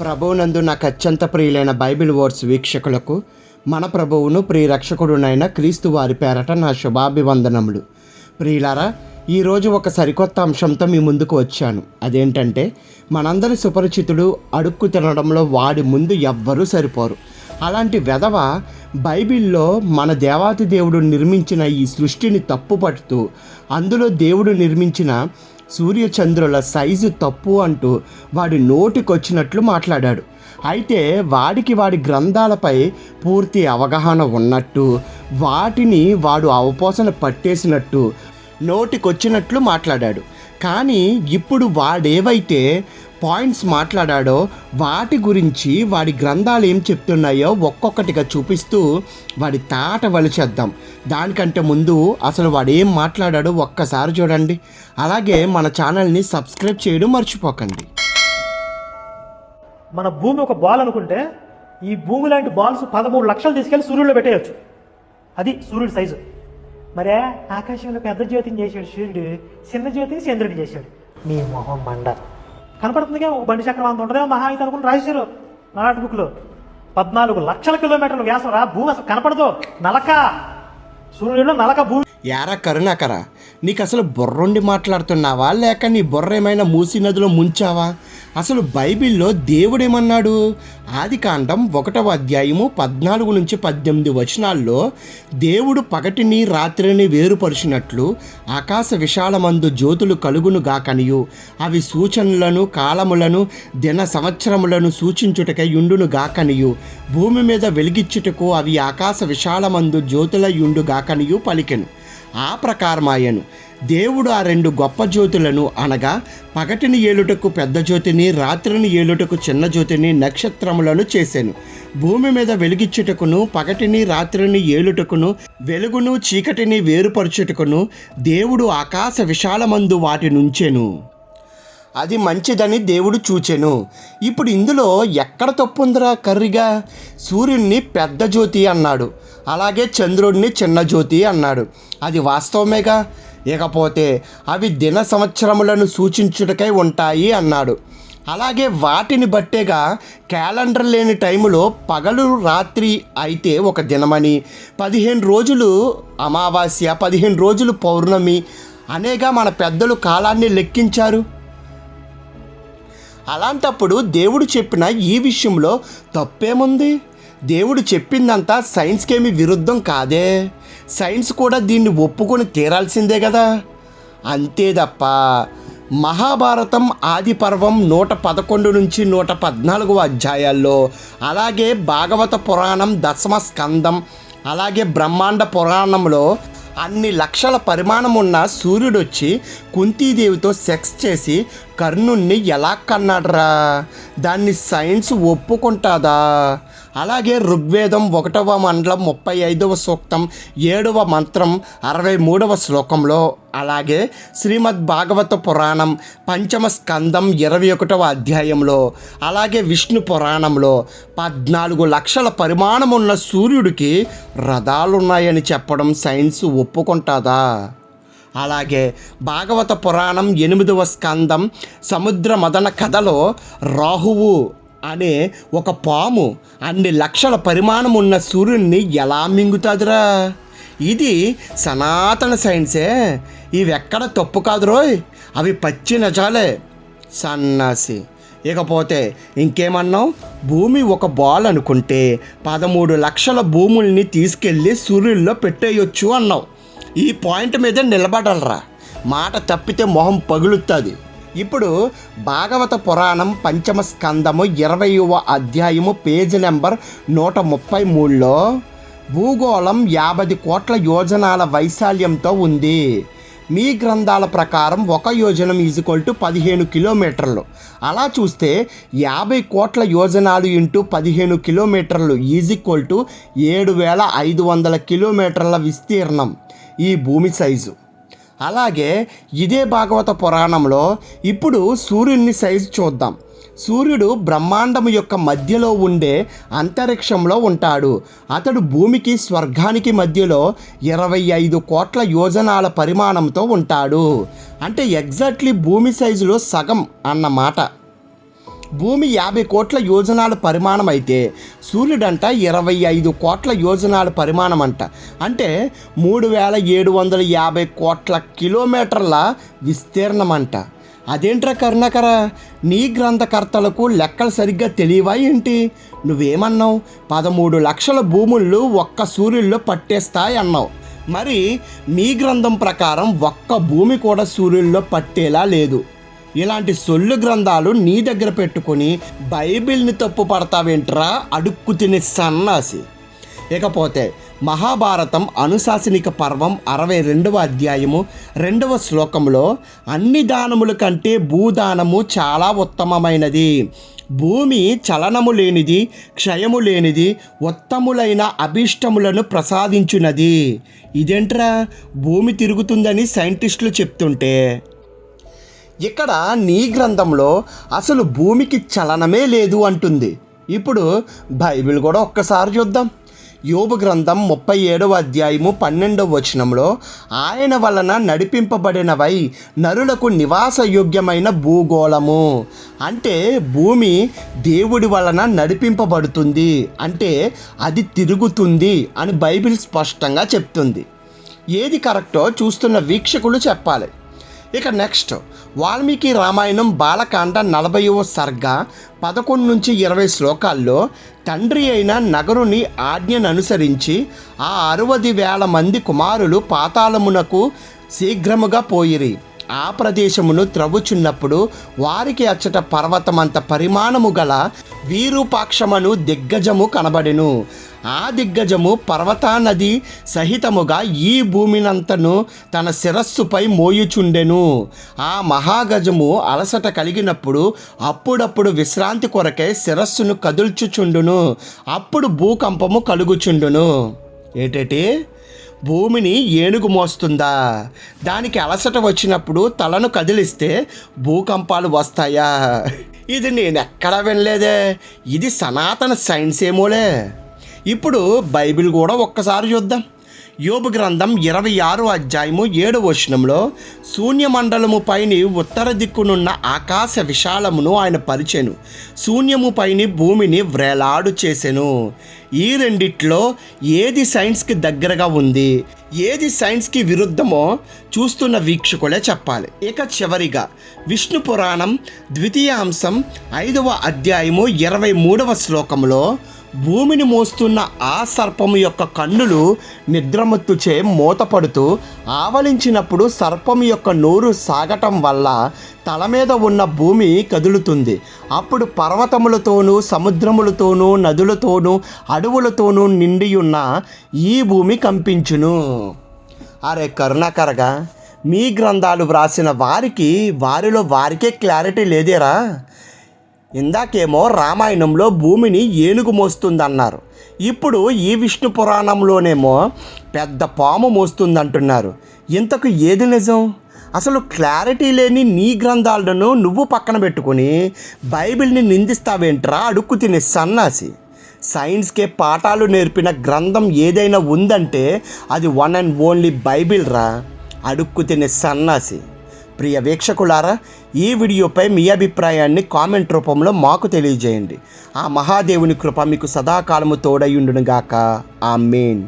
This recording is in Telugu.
ప్రభువునందు నాకు అత్యంత ప్రియులైన బైబిల్ వర్డ్స్ వీక్షకులకు మన ప్రభువును ప్రియరక్షకుడునైన క్రీస్తు వారి పేరట నా శుభాభివందనములు. ప్రియులారా ఈరోజు ఒక సరికొత్త అంశంతో మీ ముందుకు వచ్చాను. అదేంటంటే మనందరి సుపరిచితుడు అడుక్కు తినడంలో వాడి ముందు ఎవ్వరూ సరిపోరు. అలాంటి వెధవ బైబిల్లో మన దేవాతి దేవుడు నిర్మించిన ఈ సృష్టిని తప్పుపడుతూ అందులో దేవుడు నిర్మించిన సూర్యచంద్రుల సైజు తప్పు అంటూ వాడి నోటికొచ్చినట్లు మాట్లాడాడు. అయితే వాడికి వాడి గ్రంథాలపై పూర్తి అవగాహన ఉన్నట్టు వాటిని వాడు అవపోసన పట్టేసినట్టు నోటికొచ్చినట్లు మాట్లాడాడు. కానీ ఇప్పుడు వాడేవైతే పాయింట్స్ మాట్లాడాడో వాటి గురించి వాడి గ్రంథాలు ఏం చెప్తున్నాయో ఒక్కొక్కటిగా చూపిస్తూ వాడి తాట వలిచేద్దాం దానికంటే ముందు అసలు వాడు ఏం మాట్లాడాడో ఒక్కసారి చూడండి. అలాగే మన ఛానల్ని సబ్స్క్రైబ్ చేయడం మర్చిపోకండి. మన భూమి ఒక బాల్ అనుకుంటే ఈ భూమి లాంటి బాల్స్ పదమూడు లక్షలు తీసుకెళ్ళి సూర్యుడిలో పెట్టేయచ్చు. అది సూర్యుడి సైజు. మరే ఆకాశంలో పెద్ద జ్యోతిని చేశాడు సూర్యుడు చిన్న జ్యోతిని చంద్రుడు చేశాడు. మీ మొహం మండ. కనపడుతుందిగా ఒక బండి చక్రం అంత ఉంటుందేమో మహా అయితే అనుకుని రాశారు నాట్ బుక్లో పద్నాలుగు లక్షల కిలోమీటర్ల వ్యాసం రా భూమి అసలు కనపడదు. నలక. సూర్యుడు నలక భూమి యారా కరుణాకర నీకు అసలు బుర్రుండి మాట్లాడుతున్నావా? లేక నీ బుర్ర ఏమైనా మూసి నదిలో ముంచావా? అసలు బైబిల్లో దేవుడేమన్నాడు? ఆది కాండం ఒకటవ అధ్యాయము పద్నాలుగు నుంచి పద్దెనిమిది వచనాల్లో దేవుడు పగటిని రాత్రిని వేరుపరిచినట్లు ఆకాశ విశాలమందు జ్యోతులు కలుగును గాకనియు. అవి సూచనలను కాలములను దిన సంవత్సరములను సూచించుటకై యుండును గాకనియు. భూమి మీద వెలిగిచ్చుటకు అవి ఆకాశ విశాలమందు జ్యోతుల యుండు గాకనియు పలికెను. ఆ ప్రకారమాయను. దేవుడు ఆ రెండు గొప్ప జ్యోతులను అనగా పగటిని ఏలుటకు పెద్ద జ్యోతిని రాత్రిని ఏలుటకు చిన్న జ్యోతిని నక్షత్రములను చేశాను భూమి మీద వెలిగిచ్చుటకును పగటిని రాత్రిని ఏలుటకును వెలుగును చీకటిని వేరుపరచుటకును దేవుడు ఆకాశ విశాలమందు వాటి నుంచెను అది మంచిదని దేవుడు చూచెను. ఇప్పుడు ఇందులో ఎక్కడ తప్పుందిరా కర్రిగా? సూర్యుడిని పెద్ద జ్యోతి అన్నాడు. అలాగే చంద్రుడిని చిన్న జ్యోతి అన్నాడు. అది వాస్తవమేగా? ఇకపోతే అవి దిన సంవత్సరములను సూచించుటకై ఉంటాయి అన్నాడు. అలాగే వాటిని బట్టేగా క్యాలెండర్ లేని టైములో పగలు రాత్రి అయితే ఒక దినమని పదిహేను రోజులు అమావాస్య పదిహేను రోజులు పౌర్ణమి అనేగా మన పెద్దలు కాలాన్ని లెక్కించారు. అలాంటప్పుడు దేవుడు చెప్పిన ఈ విషయంలో తప్పేముంది? దేవుడు చెప్పిందంతా సైన్స్కేమి విరుద్ధం కాదే. సైన్స్ కూడా దీన్ని ఒప్పుకొని తీరాల్సిందే కదా అంతే తప్ప మహాభారతం ఆది పర్వం నూట పదకొండు నుంచి నూట పద్నాలుగవ అధ్యాయాల్లో అలాగే భాగవత పురాణం దశమ స్కందం అలాగే బ్రహ్మాండ పురాణంలో అన్ని లక్షల పరిమాణం ఉన్న సూర్యుడొచ్చి కుంతీదేవితో సెక్స్ చేసి కర్ణుణ్ణి ఎలా కన్నాడ్రా? దాన్ని సైన్స్ ఒప్పుకుంటాదా? అలాగే ఋగ్వేదం ఒకటవ మండలం ముప్పై ఐదవ సూక్తం ఏడవ మంత్రం అరవై మూడవ శ్లోకంలో అలాగే శ్రీమద్ భాగవత పురాణం పంచమ స్కందం ఇరవై ఒకటవ అధ్యాయంలో అలాగే విష్ణు పురాణంలో పద్నాలుగు లక్షల పరిమాణం ఉన్న సూర్యుడికి రథాలున్నాయని చెప్పడం సైన్స్ ఒప్పుకుంటాదా? అలాగే భాగవత పురాణం ఎనిమిదవ స్కందం సముద్ర మదన కథలో రాహువు అనే ఒక పాము అన్ని లక్షల పరిమాణం ఉన్న సూర్యుడిని ఎలా మింగుతుందిరా? ఇది సనాతన సైన్సే. ఇవి ఎక్కడ తప్పు కాదు రోయ్ అవి పచ్చి నిజాలే. సన్నాసి. ఇకపోతే ఇంకేమన్నాం భూమి ఒక బాల్ అనుకుంటే పదమూడు లక్షల భూముల్ని తీసుకెళ్ళి సూర్యుల్లో పెట్టేయొచ్చు అన్నావు. ఈ పాయింట్ మీద నిలబడలరా. మాట తప్పితే మొహం పగులుతుంది ఇప్పుడు భాగవత పురాణం పంచమ స్కందము ఇరవయవ అధ్యాయము పేజీ నెంబర్ నూట ముప్పై మూడులో భూగోళం యాభై కోట్ల యోజనాల వైశాల్యంతో ఉంది. మీ గ్రంథాల ప్రకారం ఒక యోజనం ఈజ్వల్ టు పదిహేను కిలోమీటర్లు. అలా చూస్తే యాభై కోట్ల యోజనాలు ఇంటూ పదిహేను కిలోమీటర్లు ఈజ్వల్ టు ఏడు వేల ఐదు వందల కిలోమీటర్ల విస్తీర్ణం. ఈ భూమి సైజు. అలాగే ఇదే భాగవత పురాణంలో ఇప్పుడు సూర్యుని సైజు చూద్దాం. సూర్యుడు బ్రహ్మాండం యొక్క మధ్యలో ఉండే అంతరిక్షంలో ఉంటాడు. అతడు భూమికి స్వర్గానికి మధ్యలో ఇరవై ఐదు కోట్ల యోజనాల పరిమాణంతో ఉంటాడు. అంటే ఎగ్జాక్ట్లీ భూమి సైజులో సగం అన్నమాట. భూమి యాభై కోట్ల యోజనాల పరిమాణం అయితే సూర్యుడంట ఇరవై ఐదు కోట్ల యోజనాల పరిమాణం అంట అంటే మూడు వేల ఏడు వందల యాభై కోట్ల కిలోమీటర్ల విస్తీర్ణం అంట అదేంట్రా కరుణాకర? నీ గ్రంథకర్తలకు లెక్కలు సరిగ్గా తెలియవా ఏంటి? నువ్వేమన్నావు? పదమూడు లక్షల భూములు ఒక్క సూర్యుల్లో పట్టేస్తాయి అన్నావు. మరి మీ గ్రంథం ప్రకారం ఒక్క భూమి కూడా సూర్యుల్లో పట్టేలా లేదు. ఇలాంటి సొల్లు గ్రంథాలు నీ దగ్గర పెట్టుకొని బైబిల్ని తప్పు పడతావేంట్రా? అడుక్కు తినే సన్నాసి. ఇకపోతే మహాభారతం అనుశాసనిక పర్వం అరవై రెండవ అధ్యాయము రెండవ శ్లోకంలో అన్ని దానముల కంటే భూదానము చాలా ఉత్తమమైనది. భూమి చలనము లేనిది క్షయము లేనిది ఉత్తములైన అభీష్టములను ప్రసాదించున్నది ఇదేంట్రా? భూమి తిరుగుతుందని సైంటిస్టులు చెప్తుంటే. ఇక్కడ నీ గ్రంథంలో అసలు భూమికి చలనమే లేదు అంటుంది. ఇప్పుడు బైబిల్ కూడా ఒక్కసారి చూద్దాం. యోబు గ్రంథం ముప్పై ఏడవ అధ్యాయము పన్నెండవ వచనంలో ఆయన వలన నడిపింపబడినవై నరులకు నివాసయోగ్యమైన భూగోళము. అంటే భూమి దేవుడి వలన నడిపింపబడుతుంది. అంటే అది తిరుగుతుంది అని బైబిల్ స్పష్టంగా చెప్తుంది. ఏది కరెక్టో చూస్తున్న వీక్షకులు చెప్పాలి. ఇక నెక్స్ట్ వాల్మీకి రామాయణం బాలకాండ నలభైవ సర్గ పదకొండు నుంచి ఇరవై శ్లోకాల్లో తండ్రి అయిన నగరుని ఆజ్ఞను అనుసరించి ఆ అరవది వేల మంది కుమారులు పాతాళమునకు శీఘ్రముగా పోయిరి. ఆ ప్రదేశమును త్రవ్వుచున్నప్పుడు వారికి అచ్చట పర్వతమంత పరిమాణము గల వీరూపాక్షమను దిగ్గజము కనబడెను. ఆ దిగ్గజము పర్వతానది సహితముగా ఈ భూమినంతను తన శిరస్సుపై మోయుచుండెను. ఆ మహాగజము అలసట కలిగినప్పుడు అప్పుడప్పుడు విశ్రాంతి కొరకై శిరస్సును కదుల్చుచుండును. అప్పుడు భూకంపము కలుగుచుండును. ఏటేటి? భూమిని ఏనుగు మోస్తుందా? దానికి అలసట వచ్చినప్పుడు తలను కదిలిస్తే భూకంపాలు వస్తాయా? ఇది నేనెక్కడా వినలేదే. ఇది సనాతన సైన్స్ ఏమోలే ఇప్పుడు బైబిల్ కూడా ఒక్కసారి చూద్దాం. యోబు గ్రంథం ఇరవై ఆరు అధ్యాయము ఏడు వచనంలో శూన్యమండలము పైని ఉత్తర దిక్కునున్న ఆకాశ విశాలమును ఆయన పరిచెను. శూన్యము పైని భూమిని వ్రేలాడు చేసెను. ఈ రెండిట్లో ఏది సైన్స్కి దగ్గరగా ఉంది? ఏది సైన్స్కి విరుద్ధమో చూస్తున్న వీక్షకులే చెప్పాలి. ఇక చివరిగా విష్ణు పురాణం ద్వితీయ అంశం ఐదవ అధ్యాయము ఇరవై మూడవ శ్లోకంలో భూమిని మోస్తున్న ఆ సర్పము యొక్క కన్నులు నిద్రమత్తుచే మూతపడుతూ ఆవలించినప్పుడు సర్పము యొక్క నోరు సాగటం వల్ల తల మీద ఉన్న భూమి కదులుతుంది. అప్పుడు పర్వతములతోనూ సముద్రములతోనూ నదులతోనూ అడవులతోనూ నిండి ఉన్న ఈ భూమి కంపించును. అరే కరుణాకరగా మీ గ్రంథాలు వ్రాసిన వారికి వారిలో వారికే క్లారిటీ లేదేరా? ఇందాకేమో రామాయణంలో భూమిని ఏనుగు మోస్తుందన్నారు. ఇప్పుడు ఈ విష్ణు పురాణంలోనేమో పెద్ద పాము మోస్తుందంటున్నారు. ఇంతకు ఏది నిజం? అసలు క్లారిటీ లేని నీ గ్రంథాలను నువ్వు పక్కన పెట్టుకుని బైబిల్ని నిందిస్తావేంట్రా అడుక్కు తినే సన్నాసి. సైన్స్కే పాఠాలు నేర్పిన గ్రంథం ఏదైనా ఉందంటే అది వన్ అండ్ ఓన్లీ బైబిల్ రా. అడుక్కు తినే సన్నాసి. ప్రియ వీక్షకులారా ఈ వీడియోపై మీ అభిప్రాయాన్ని కామెంట్ రూపంలో మాకు తెలియజేయండి. ఆ మహాదేవుని కృప మీకు సదాకాలము తోడయుండునుగాక ఆ మెయిన్